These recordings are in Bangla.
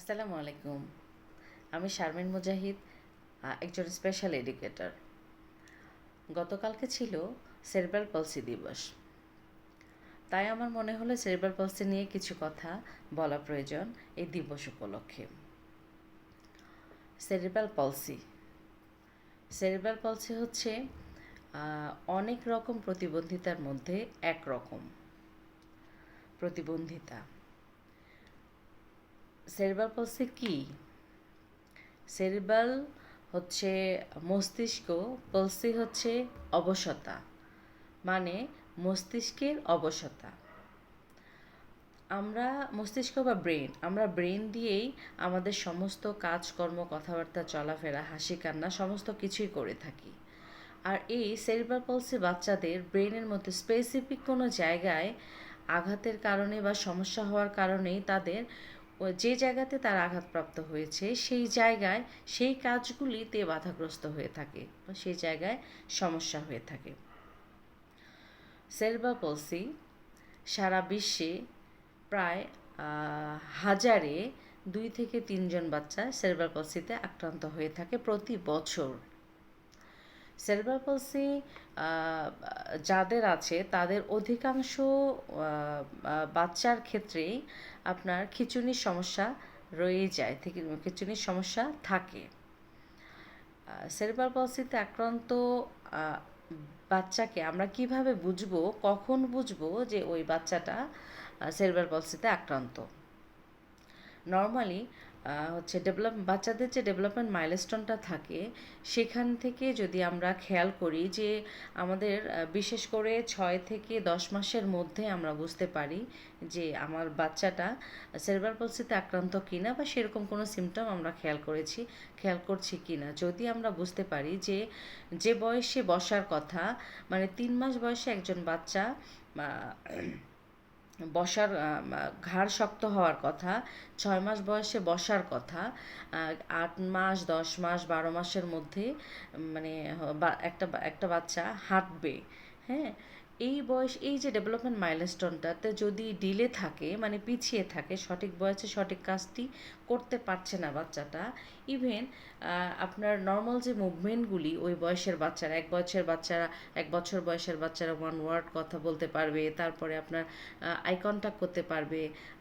আসসালামু আলাইকুম। আমি শারমিন মুজাহিদ একজন স্পেশাল এডুকেটর গতকালকে ছিল সেরেব্রাল পলসি দিবস। তাই আমার মনে হলো সেরেব্রাল পলসি নিয়ে কিছু কথা বলা প্রয়োজন এই দিবস উপলক্ষে। সেরেব্রাল পলসি সেরেব্রাল পলসি হচ্ছে অনেক রকম প্রতিবন্ধিতার মধ্যে এক রকম প্রতিবন্ধিতা। সেরিব্রাল পলসি কি? সেরিব্রাল হচ্ছে মস্তিষ্ক পলসি হচ্ছে অবসতা মানে মস্তিষ্কের অবসতা। আমরা মস্তিষ্ক বা ব্রেন আমরা ব্রেন দিয়েই আমাদের সমস্ত কাজকর্ম কথাবার্তা, চলাফেরা, হাসি, কান্না, সমস্ত কিছুই করে থাকি। আর এই সেরিব্রাল পলসি বাচ্চাদের ব্রেনের মধ্যে স্পেসিফিক কোনো জায়গায় আঘাতের কারণে বা সমস্যা হওয়ার কারণেই তাদের যে জায়গাতে তার আঘাতপ্রাপ্ত হয়েছে, সেই জায়গায় সেই কাজগুলিতে বাধাগ্রস্ত হয়ে থাকে বা সেই জায়গায় সমস্যা হয়ে থাকে। সেরিব্রাল পলসি সারা বিশ্বে প্রায় হাজারে দুই থেকে তিনজন বাচ্চা সেরিব্রাল পলসিতে আক্রান্ত হয়ে থাকে প্রতি বছর। সেরিব্রাল পলসি যাদের আছে তাদের অধিকাংশ বাচ্চার ক্ষেত্রেই আপনার খিচুনির সমস্যা রয়েই যায় খিঁচুনির সমস্যা থাকে। সেরিব্রাল পলসিতে আক্রান্ত বাচ্চাকে আমরা কীভাবে বুঝব, কখন বুঝব যে ওই বাচ্চাটা সেরিব্রাল পলসিতে আক্রান্ত? নর্মালি হচ্ছে ডেভেলপ বাচ্চাদের যে ডেভেলপমেন্ট মাইলস্টোনটা থাকে, সেখান থেকে যদি আমরা খেয়াল করি যে আমাদের বিশেষ করে ছয় থেকে দশ মাসের মধ্যে আমরা বুঝতে পারি যে আমার বাচ্চাটা সেরেব্রাল পলসিতে আক্রান্ত কিনা বা সেরকম কোনো সিমটম আমরা খেয়াল করেছি, খেয়াল করছি কিনা। যদি আমরা বুঝতে পারি যে যে বয়সে বসার কথা মানে তিন মাস বয়সে একজন বাচ্চা বসার ঘাড় শক্ত হওয়ার কথা, ছয় মাস বয়সে বসার কথা আট মাস, দশ মাস, বারো মাসের মধ্যে মানে একটা একটা বাচ্চা হাঁটবে হ্যাঁ? এই বয়স, এই যে ডেভেলপমেন্ট মাইলস্টোনটাতে যদি ডিলে থাকে মানে পিছিয়ে থাকে, সঠিক বয়সে সঠিক কাজটি করতে পারছে না বাচ্চাটা। ইভেন আপনার নর্মাল যে মুভমেন্টগুলি ওই বয়সের বাচ্চারা, এক বছরের বাচ্চারা, এক বছর বয়সের বাচ্চারা ওয়ান ওয়ার্ড কথা বলতে পারবে, তারপরে আপনার আই কন্ট্যাক্ট করতে পারবে,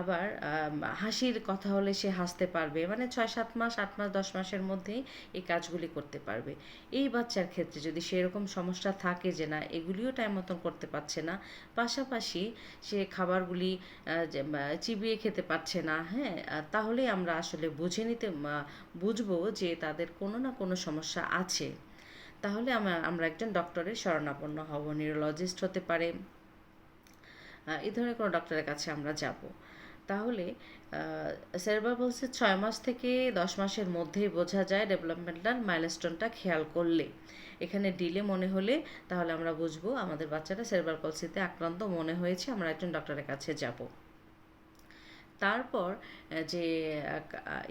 আবার হাসির কথা হলে সে হাসতে পারবে মানে ছয় সাত মাস, আট মাস, দশ মাসের মধ্যেই এই কাজগুলি করতে পারবে। এই বাচ্চার ক্ষেত্রে যদি সেরকম সমস্যা থাকে যে না, এগুলিও টাইম মতন করতে পারছে না, পাশাপাশি সে খাবারগুলি চিবিয়ে খেতে পারছে না হ্যাঁ তাহলেই আমরা আসলে বুঝে নিতে বুঝব যে তাদের কোনো না কোনো সমস্যা আছে। তাহলে আমরা আমরা একজন ডক্টরের শরণাপন্ন হব নিউরোলজিস্ট হতে পারে। এই ধরনের কোনো ডক্টরের কাছে আমরা যাব। তাহলে সেরেব্রাল পলসি ছয় মাস থেকে দশ মাসের মধ্যেই বোঝা যায় ডেভেলপমেন্টাল মাইলস্টোনটা খেয়াল করলে। এখানে ডিলে মনে হলে তাহলে আমরা বুঝব আমাদের বাচ্চাটা সেরবার পলসিতে আক্রান্ত মনে হয়েছে, আমরা একজন ডক্টরের কাছে যাব। তারপর যে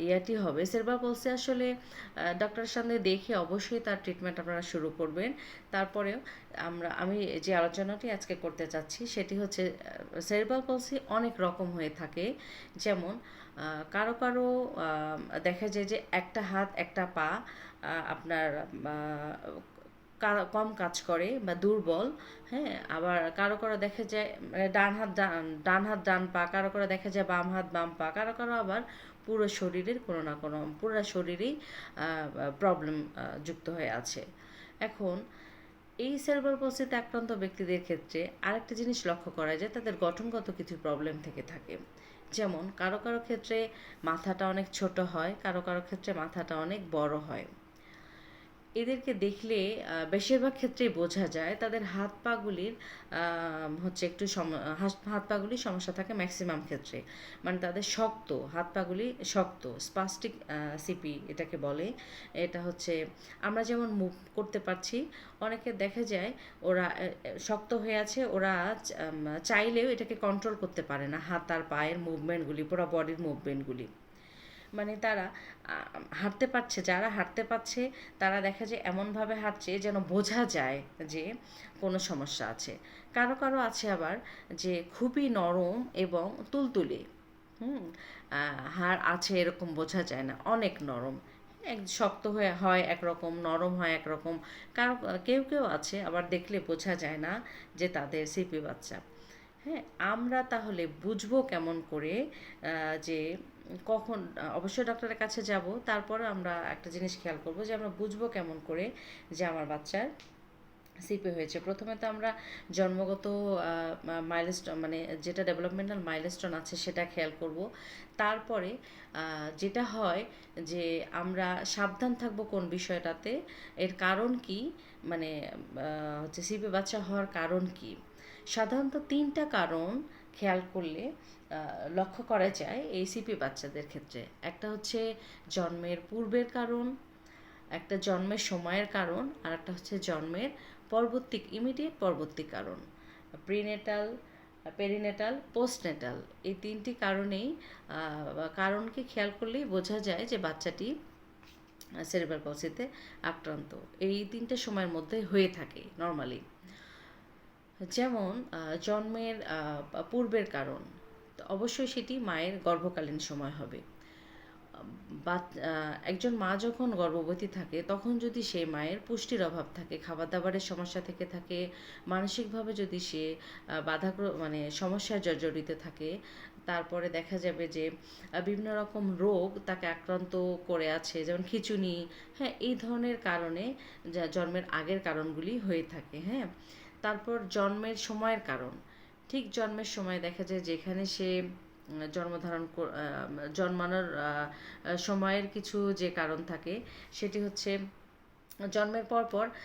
ইয়াটি হবে সেরবার পলসি আসলে ডক্টরের সামনে দেখে অবশ্যই তার ট্রিটমেন্ট আপনারা শুরু করবেন। তারপরেও আমরা, আমি যে আলোচনাটি আজকে করতে চাচ্ছি, সেটি হচ্ছে সেরিব্রাল পলসি অনেক রকম হয়ে থাকে। যেমন কারও কারও দেখা যায় যে একটা হাত, একটা পা আপনার কম কাজ করে বা দুর্বল হ্যাঁ আবার কারও কারও দেখা যায় মানে ডান হাত ডান ডান হাত ডান পা, কারও কারও দেখা যায় বাম হাত বাম পা, কারও কারও আবার পুরো শরীরের কোনো না কোনো, পুরো শরীরেই প্রবলেম যুক্ত হয়ে আছে। এখন এই সেরেব্রাল পলসিতে আক্রান্ত ব্যক্তিদের ক্ষেত্রে আরেকটা জিনিস লক্ষ্য করা যায়, তাদের গঠনগত কিছু প্রবলেম থেকে থাকে। যেমন, কারও কারও ক্ষেত্রে মাথাটা অনেক ছোট হয়, কারও কারও ক্ষেত্রে মাথাটা অনেক বড় হয়। এদেরকে দেখলে বেশিরভাগ ক্ষেত্রেই বোঝা যায় তাদের হাত পাগুলির হচ্ছে একটু হাত পাগুলির সমস্যা থাকে ম্যাক্সিমাম ক্ষেত্রে। মানে তাদের শক্ত, হাত পাগুলি শক্ত স্পাস্টিক সিপি এটাকে বলে। এটা হচ্ছে, আমরা যেমন মুভ করতে পারছি, অনেকে দেখা যায় ওরা শক্ত হয়ে আছে, ওরা চাইলেও এটাকে কন্ট্রোল করতে পারে না। হাত আর পায়ের মুভমেন্টগুলি পুরো বডির মুভমেন্টগুলি মানে তারা হাঁটতে পারছে, যারা হাঁটতে পারছে, তারা দেখা যায় এমনভাবে হাঁটছে যেন বোঝা যায় যে কোনো সমস্যা আছে। কারও কারও আছে আবার যে খুবই নরম এবং তুলতুলে, হুম? হাড় আছে এরকম বোঝা যায় না, অনেক নরম। এক শক্ত হয়ে হয় একরকম, নরম হয় একরকম। কারও, কেউ কেউ আছে আবার দেখলে বোঝা যায় না যে তাদের সিপি বাচ্চা। হ্যাঁ আমরা তাহলে বুঝব কেমন করে যে কখন অবশ্যই ডক্টরের কাছে যাব, তারপরে আমরা একটা জিনিস খেয়াল করব যে আমরা বুঝব কেমন করে যে আমার বাচ্চার সিপি হয়েছে। প্রথমে তো আমরা জন্মগত মাইলস্টোন মানে যেটা ডেভেলপমেন্টাল মাইলস্টোন আছে সেটা খেয়াল করব। তারপরে যেটা হয় যে আমরা সাবধান থাকব কোন বিষয়টাতে। এর কারণ কি? মানে হচ্ছে সিপি বাচ্চা হওয়ার কারণ কি? সাধারণত তিনটা কারণ খেয়াল করলে লক্ষ্য করা যায় এই সিপি বাচ্চাদের ক্ষেত্রে। একটা হচ্ছে জন্মের পূর্বের কারণ, একটা জন্মের সময়ের কারণ, আর একটা হচ্ছে জন্মের পরবর্তী ইমিডিয়েট পরবর্তী কারণ। প্রিনেটাল পেরিনেটাল পোস্টনেটাল এই তিনটি কারণেই কারণকে খেয়াল করলেই বোঝা যায় যে বাচ্চাটি সেরেব্রাল পলসিতে আক্রান্ত। এই তিনটে সময়ের মধ্যে হয়ে থাকে নর্মালি যেমন জন্মের পূর্বের কারণ। অবশ্যই সেটি মায়ের গর্ভকালীন সময় হবে। একজন মা যখন গর্ভবতী থাকে, তখন যদি সে মায়ের পুষ্টির অভাব থাকে খাবার দাবারের সমস্যা থেকে থাকে, মানসিকভাবে যদি সে বাধাগ্র মানে সমস্যায় জর্জরিত থাকে, তারপরে দেখা যাবে যে বিভিন্ন রকম রোগ তাকে আক্রান্ত করে আছে, যেমন খিচুনি হ্যাঁ এই ধরনের কারণে যা জন্মের আগের কারণগুলি হয়ে থাকে হ্যাঁ। তারপর জন্মের সময়ের কারণ, ঠিক জন্মের সময় দেখা যায় যেখানে সে জন্মধারণ জন্মানোর সময়ের কিছু যে কারণ থাকে সেটি হচ্ছে জন্মের পর পর আহ,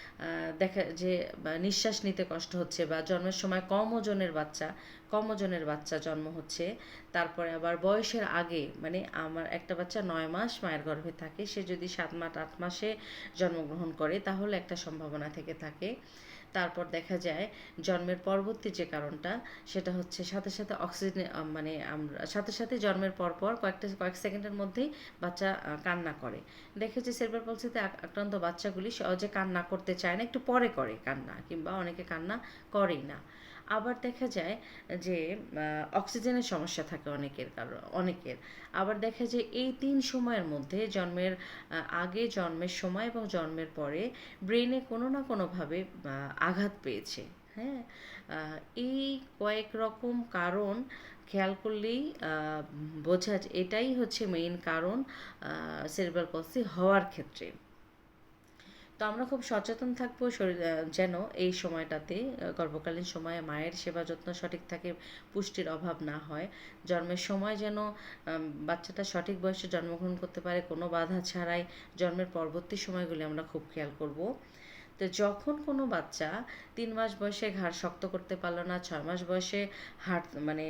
দেখা যে নিঃশ্বাস নিতে কষ্ট হচ্ছে বা জন্মের সময় কম ওজনের বাচ্চা কম ওজনের বাচ্চা জন্ম হচ্ছে তারপরে আবার বয়সের আগে মানে আমার একটা বাচ্চা নয় মাস মায়ের গর্ভে থাকে সে যদি সাত মাস আট মাসে জন্মগ্রহণ করে তাহলে একটা সম্ভাবনা থেকে থাকে। তারপর দেখা যায় জন্মের পরবর্তী যে কারণটা, সেটা হচ্ছে সাথে সাথে অক্সিজেন মানে আমরা, সাথে সাথে জন্মের পর পর কয়েকটা, কয়েক সেকেন্ডের মধ্যেই বাচ্চা কান্না করে। দেখে যে সেরবার পলসিতে আক্রান্ত বাচ্চাগুলি সহজে কান্না করতে চায় না, একটু পরে করে কান্না, কিংবা অনেকে কান্না করেই না। আবার দেখা যায় যে অক্সিজেনের সমস্যা থাকে অনেকের কারণ অনেকের। আবার দেখা যায় এই তিন সময়ের মধ্যে জন্মের আগে জন্মের সময় এবং জন্মের পরে ব্রেনে কোনো না কোনোভাবে আঘাত পেয়েছে হ্যাঁ? এই কয়েক রকম কারণ খেয়াল করলেই বোঝা এটাই হচ্ছে মেইন কারণ সেরিব্রাল পলসি হওয়ার ক্ষেত্রে। তো আমরা খুব সচেতন থাকব শরীর যেন এই সময়টাতে গর্ভকালীন সময়ে মায়ের সেবা যত্ন সঠিক থাকে, পুষ্টির অভাব না হয়। জন্মের সময় যেন বাচ্চাটা সঠিক বয়সে জন্মগ্রহণ করতে পারে, কোনো বাধা ছাড়াই জন্মের পরবর্তী সময়গুলি আমরা খুব খেয়াল করব। তো যখন কোনো বাচ্চা তিন মাস বয়সে ঘাড় শক্ত করতে পারল না, ছয় মাস বয়সে হাঁট মানে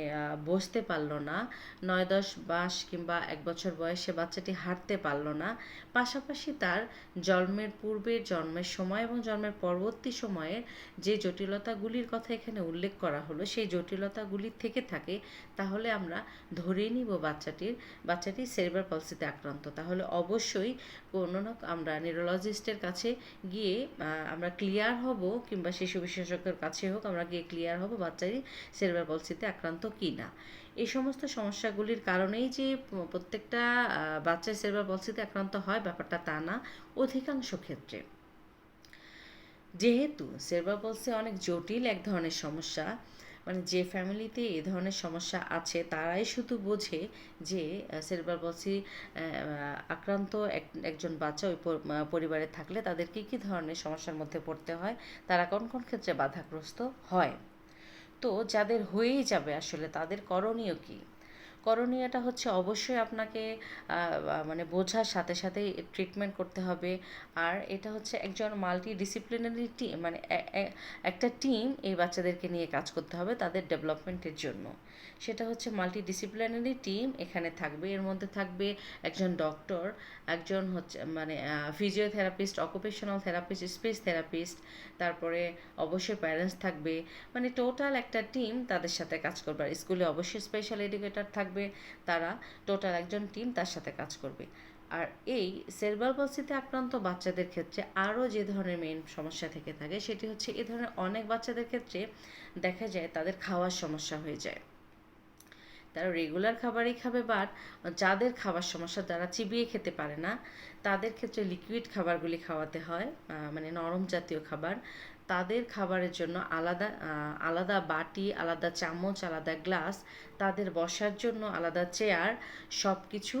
বসতে পারল না, নয় দশ মাস কিংবা এক বছর বয়সে বাচ্চাটি হাঁটতে পারল না, পাশাপাশি তার জন্মের পূর্বের জন্মের সময় এবং জন্মের পরবর্তী সময়ের যে জটিলতাগুলির কথা এখানে উল্লেখ করা হলো, সেই জটিলতাগুলি থেকে থাকে, তাহলে আমরা ধরে নিব বাচ্চাটির বাচ্চাটি সেরিব্রাল পলসিতে আক্রান্ত। তাহলে অবশ্যই কোনো না আমরা নিউরোলজিস্টের কাছে গিয়ে আমরা ক্লিয়ার হব কিংবা শিশু বিশেষজ্ঞের কাছে হোক আমরা গিয়ে ক্লিয়ার হব বাচ্চারই সেরিব্রাল পলসিতে আক্রান্ত কি না এই সমস্ত সমস্যাগুলির কারণেই যে প্রত্যেকটা আহ, বাচ্চা সেরিব্রাল পলসিতে আক্রান্ত হয় ব্যাপারটা তা না অধিকাংশ ক্ষেত্রে। যেহেতু সেরবাল পলসি অনেক জটিল এক ধরনের সমস্যা মানে যে ফ্যামিলিতে এ ধরনের সমস্যা আছে, তারাই শুধু বোঝে যে সেরবাল পলসি আক্রান্ত এক, একজন বাচ্চা ওই পরিবারে থাকলে তাদের কী কী ধরনের সমস্যার মধ্যে পড়তে হয়, তারা কোন কোন ক্ষেত্রে বাধাগ্রস্ত হয়? তো যাদের হয়েই যাবে আসলে তাদের করণীয় কী? করণীয়টা হচ্ছে অবশ্যই আপনাকে মানে বোঝার সাথে সাথে ট্রিটমেন্ট করতে হবে। আর এটা হচ্ছে একজন মাল্টি ডিসিপ্লিনারি টিম মানে একটা টিম এই বাচ্চাদেরকে নিয়ে কাজ করতে হবে তাদের ডেভেলপমেন্টের জন্য। সেটা হচ্ছে মাল্টি ডিসিপ্লিনারি টিম এখানে থাকবে। এর মধ্যে থাকবে একজন ডক্টর একজন হচ্ছে মানে physiotherapist occupational therapist speech therapist তারপরে অবশ্যই প্যারেন্টস থাকবে। মানে টোটাল একটা টিম তাদের সাথে কাজ করবে। আর স্কুলে অবশ্যই স্পেশাল এডুকেটর থাকবে। তারা টোটাল একজন টিম তার সাথে কাজ করবে। আর এই সেরবাল পলসিতে আক্রান্ত বাচ্চাদের ক্ষেত্রে আরও যে ধরনের মেইন সমস্যা থেকে থাকে, সেটি হচ্ছে এ ধরনের অনেক বাচ্চাদের ক্ষেত্রে দেখা যায় তাদের খাওয়ার সমস্যা হয়ে যায়। তারা রেগুলার খাবারই খাবে বাট যাদের খাবার সমস্যা যারা চিবিয়ে খেতে পারে না। তাদের ক্ষেত্রে লিকুইড খাবারগুলি খাওয়াতে হয় মানে নরম জাতীয় খাবার। তাদের খাবারের জন্য আলাদা আলাদা বাটি, আলাদা চামচ, আলাদা গ্লাস, তাদের বসার জন্য আলাদা চেয়ার সব কিছু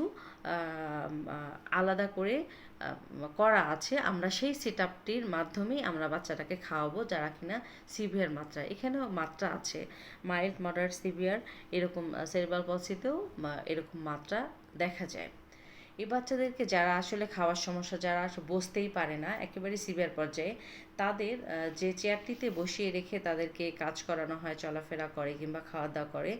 আলাদা করে করা আছে। আমরা সেই সেট আপটির মাধ্যমেই আমরা বাচ্চাটাকে খাওয়াবো, যারা কিনা সিভিয়ার মাত্রা। এখানেও মাত্রা আছে। মাইল্ড, মডারেট, সিভিয়ার এরকম সেরিবাল পলসিতেও এরকম মাত্রা দেখা যায়। এই বাচ্চাদেরকে যারা আসলে খাওয়ার সমস্যা, যারা বসতেই পারে না, একেবারে সিভিয়ার পর্যায়ে, তাদের যে চেয়ারটিতে বসিয়ে রেখে তাদেরকে কাজ করানো হয়, চলাফেরা করে কিংবা খাওয়া দাওয়া করে,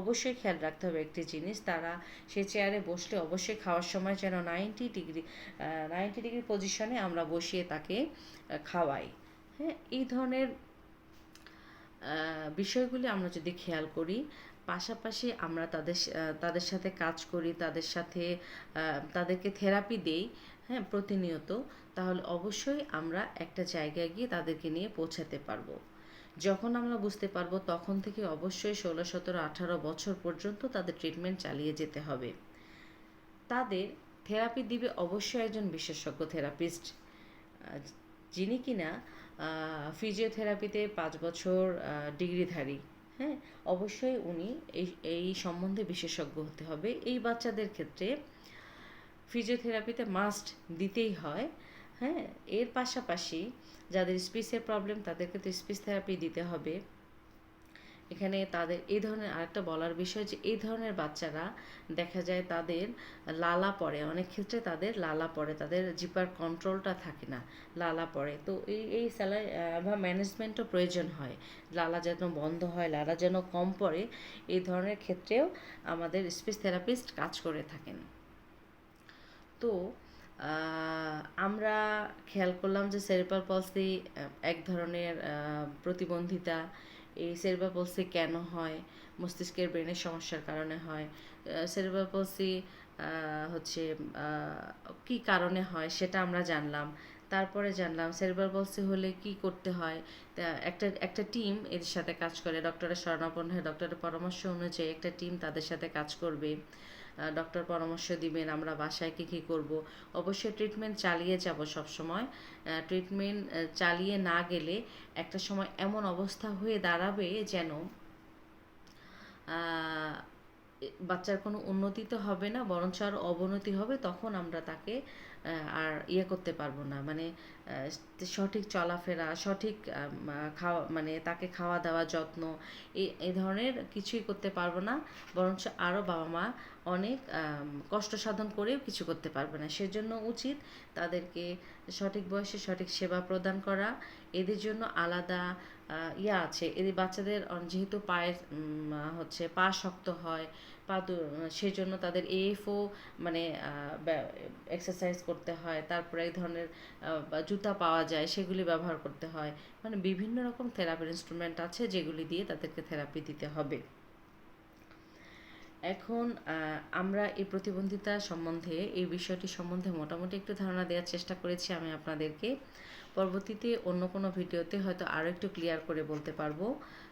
অবশ্যই খেয়াল রাখতে হবে একটি জিনিস। তারা সে চেয়ারে বসলে অবশ্যই খাওয়ার সময় যেন নাইনটি ডিগ্রি নাইনটি ডিগ্রি পজিশনে আমরা বসিয়ে তাকে খাওয়াই। হ্যাঁ এই ধরনের বিষয়গুলি আমরা যদি খেয়াল করি পাশাপাশি আমরা তাদের তাদের সাথে কাজ করি, তাদের সাথে তাদেরকে থেরাপি দেই হ্যাঁ প্রতিনিয়ত, তাহলে অবশ্যই আমরা একটা জায়গায় গিয়ে তাদেরকে নিয়ে পৌঁছাতে পারব। যখন আমরা বুঝতে পারব, তখন থেকে অবশ্যই ষোলো, সতেরো, আঠারো বছর পর্যন্ত তাদের ট্রিটমেন্ট চালিয়ে যেতে হবে। তাদের থেরাপি দিবে অবশ্যই একজন বিশেষজ্ঞ থেরাপিস্ট যিনি কিনা ফিজিওথেরাপিতে পাঁচ বছর ডিগ্রিধারী। হ্যাঁ অবশ্যই উনি এই এই সম্বন্ধে বিশেষজ্ঞ হতে হবে। এই বাচ্চাদের ক্ষেত্রে ফিজিওথেরাপিতে মাস্ট দিতেই হয়। হ্যাঁ এর পাশাপাশি যাদের স্পিচের প্রবলেম তাদেরকে তো স্পিচ থেরাপি দিতে হবে। এখানে তাদের এই ধরনের আরেকটা বলার বিষয় যে এই ধরনের বাচ্চারা দেখা যায় তাদের লালা পড়ে। অনেক ক্ষেত্রে তাদের লালা পড়ে, তাদের জিপার কন্ট্রোলটা থাকে না, লালা পড়ে। তো এই এই স্যালারি বা ম্যানেজমেন্টও প্রয়োজন হয়। লালা যেন বন্ধ হয়, লালা যেন কম পড়ে, এই ধরনের ক্ষেত্রেও আমাদের স্পিচ থেরাপিস্ট কাজ করে থাকেন। তো আমরা খেয়াল করলাম যে সেরিব্রাল পলসি এক ধরনের প্রতিবন্ধিতা এই সেরিব্রাল পলসি কেন হয়? মস্তিষ্কের ব্রেনের সমস্যার কারণে হয়। সেরিব্রাল পলসি হচ্ছে কি কারণে হয় সেটা আমরা জানলাম। তারপরে জানলাম সেরিব্রাল পলসি হলে কি করতে হয়? একটা একটা টিম এর সাথে কাজ করে। ডক্টরের শরণাপন্ন হয়ে ডক্টরের পরামর্শ অনুযায়ী একটা টিম তাদের সাথে কাজ করবে। ডক্টর পরামর্শ দিবেন, আমরা বাসায় কী কী করব। অবশ্যই ট্রিটমেন্ট চালিয়ে যাব সব সময় ট্রিটমেন্ট চালিয়ে না গেলে একটা সময় এমন অবস্থা হয়ে দাঁড়াবে যেন বাচ্চার কোনো উন্নতি তো হবে না, বরঞ্চ আরও অবনতি হবে, তখন আমরা তাকে আর ইয়ে করতে পারব না। মানে সঠিক চলাফেরা, সঠিক খাওয়া মানে তাকে খাওয়া দাওয়া যত্ন এই এই ধরনের কিছুই করতে পারব না। বরঞ্চ আরও বাবা মা অনেক কষ্ট সাধন করেও কিছু করতে পারবে না। সেজন্য উচিত তাদেরকে সঠিক বয়সে সঠিক সেবা প্রদান করা। এদের জন্য আলাদা ইয়া আছে। এদের বাচ্চাদের যেহেতু পায়ের হচ্ছে পা শক্ত হয় পা সেজন্য তাদের এএফও মানে এক্সারসাইজ করতে হয়। তারপরে এই ধরনের জুতা পাওয়া যায়, সেগুলি ব্যবহার করতে হয়। মানে বিভিন্ন রকম থেরাপির ইনস্ট্রুমেন্ট আছে যেগুলি দিয়ে তাদেরকে থেরাপি দিতে হবে। এখন আমরা এই প্রতিবন্ধিতা সম্বন্ধে, এই বিষয়টি সম্বন্ধে মোটামুটি একটু ধারণা দেওয়ার চেষ্টা করেছি আমি আপনাদেরকে। পরবর্তীতে অন্য কোনো ভিডিওতে হয়তো আরও একটু ক্লিয়ার করে বলতে পারব।